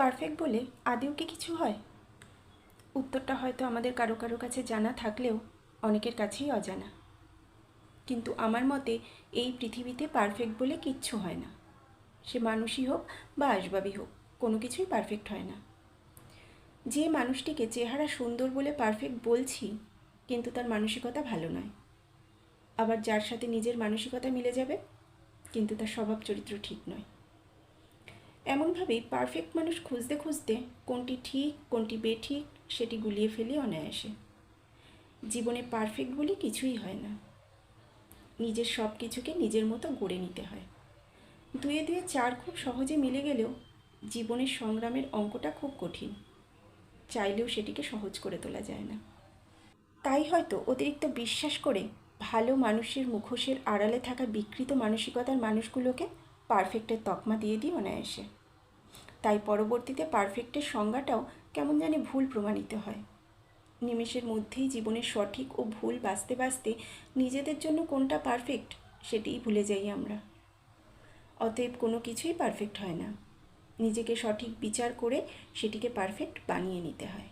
Perfect বলে আদেও কি কিছু হয়? উত্তরটা হয়তো আমাদের কারও কারও কাছে জানা থাকলেও অনেকের কাছেই অজানা। কিন্তু আমার মতে এই পৃথিবীতে পারফেক্ট বলে কিচ্ছু হয় না। সে মানুষই হোক বা আসবাবই হোক, কোনো কিছুই পারফেক্ট হয় না। যে মানুষটিকে চেহারা সুন্দর বলে পারফেক্ট বলছি, কিন্তু তার মানসিকতা ভালো নয়। আবার যার সাথে নিজের মানসিকতা মিলে যাবে, কিন্তু তার স্বভাব চরিত্র ঠিক নয়। এমনভাবেই পারফেক্ট মানুষ খুঁজতে খুঁজতে কোনটি ঠিক, কোনটি বেঠিক, সেটি গুলিয়ে ফেলি অনায়াসে। জীবনে পারফেক্ট বলে কিছুই হয় না। নিজের সব কিছুকে নিজের মতো গড়ে নিতে হয়। দুয়ে দুয়ে চার খুব সহজে মিলে গেলেও জীবনের সংগ্রামের অঙ্কটা খুব কঠিন। চাইলেও সেটিকে সহজ করে তোলা যায় না। তাই হয়তো অতিরিক্ত বিশ্বাস করে ভালো মানুষের মুখোশের আড়ালে থাকা বিকৃত মানসিকতার মানুষগুলোকে পারফেক্টের তকমা দিয়ে দিই অনায়াসে। তাই পরবর্তীতে পারফেক্টের সংজ্ঞাটাও কেমন জানি ভুল প্রমাণিত হয়। নিমেষের মধ্যেই জীবনের সঠিক ও ভুল বাঁচতে বাঁচতে নিজেদের জন্য কোনটা পারফেক্ট সেটিই ভুলে যাই আমরা। অতএব কোনো কিছুই পারফেক্ট হয় না। নিজেকে সঠিক বিচার করে সেটিকে পারফেক্ট বানিয়ে নিতে হয়।